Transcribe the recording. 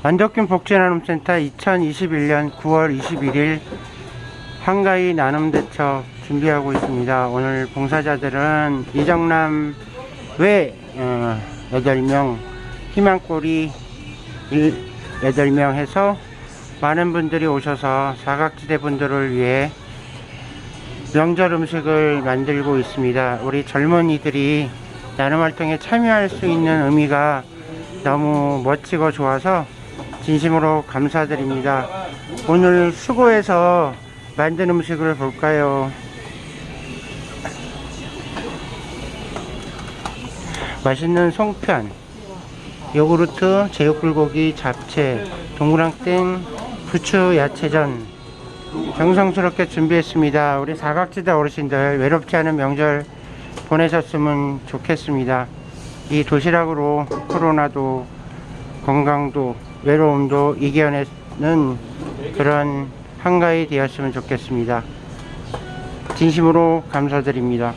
안덕균 복지나눔센터 2021년 9월 21일 한가위 나눔대첩 준비하고 있습니다. 오늘 봉사자들은 이정남 외 어, 8명, 희망꼬리 8명 해서 많은 분들이 오셔서 사각지대 분들을 위해 명절 음식을 만들고 있습니다. 우리 젊은이들이 나눔 활동에 참여할 수 있는 의미가 너무 멋지고 좋아서 진심으로 감사드립니다. 오늘 수고해서 만든 음식을 볼까요? 맛있는 송편, 요구르트, 제육불고기, 잡채, 동그랑땡, 부추, 야채전 정성스럽게 준비했습니다. 우리 사각지대 어르신들 외롭지 않은 명절 보내셨으면 좋겠습니다. 이 도시락으로 코로나도 건강도 외로움도 이겨내는 그런 한가위 되었으면 좋겠습니다. 진심으로 감사드립니다.